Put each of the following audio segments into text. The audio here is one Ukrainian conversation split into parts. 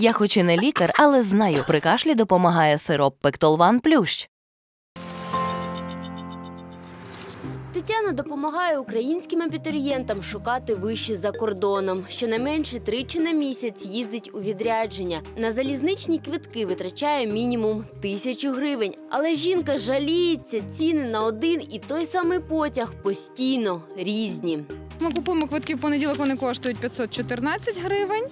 Я хоч і не лікар, але знаю, при кашлі допомагає сироп Пектолван Плющ. Тетяна допомагає українським абітурієнтам шукати виші за кордоном. Щонайменше тричі на місяць їздить у відрядження. На залізничні квитки витрачає мінімум тисячу гривень. Але жінка жаліється, ціни на один і той самий потяг постійно різні. Ми купуємо квитки в понеділок, вони коштують 514 гривень.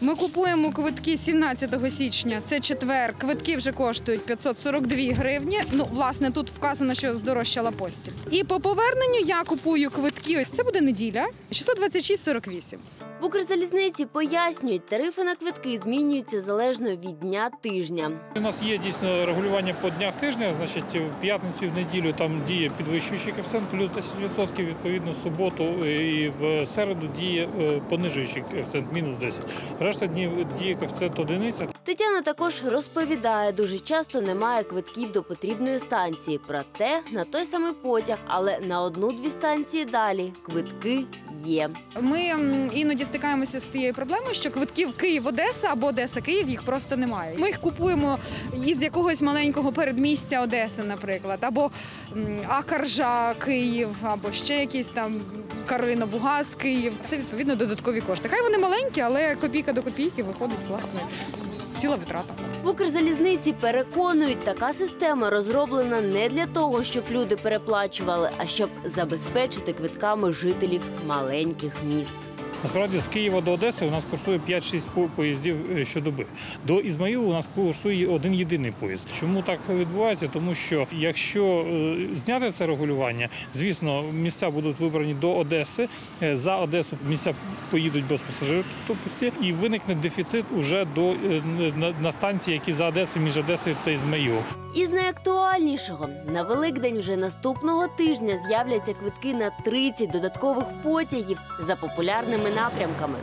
Ми купуємо квитки 17 січня, це четвер. Квитки вже коштують 542 гривні. Ну, власне, тут вказано, що здорожчала постіль. І по поверненню я купую квитки. Це буде неділя 626,48. В Укрзалізниці пояснюють, тарифи на квитки змінюються залежно від дня тижня. У нас є дійсно регулювання по днях тижня. Значить, в п'ятницю в неділю там діє підвищуючий коефіцієнт плюс 10%, відповідно, в суботу і в середу діє е, понижуючий коефіцієнт мінус 10%. Решта днів діє коефіцієнт одиниця. Тетяна також розповідає, дуже часто немає квитків до потрібної станції. Проте на той самий потяг, але на одну-дві станції далі квитки є. Ми іноді стикаємося з тією проблемою, що квитків Київ-Одеса або Одеса-Київ їх просто немає. Ми їх купуємо із якогось маленького передмістя Одеси, наприклад, або Акаржа Київ, або ще якийсь там Кароліна Бугас Київ. Це відповідно додаткові кошти. Хай вони маленькі, але копійка до копійки виходить власне ціла витрата. В Укрзалізниці переконують, така система розроблена не для того, щоб люди переплачували, а щоб забезпечити квитками жителів маленьких міст. Насправді з Києва до Одеси у нас курсує 5-6 поїздів е, щодоби. До Ізмаїлу у нас курсує один єдиний поїзд. Чому так відбувається? Тому що якщо е, зняти це регулювання, звісно, місця будуть вибрані до Одеси. Е, За Одесу місця поїдуть без пасажирів, тобто і виникне дефіцит уже до на станції, які за Одесою між Одесою та Ізмаїлом. Із найактуальнішого на Великдень вже наступного тижня з'являться квитки на 30 додаткових потягів за популярними напрямками.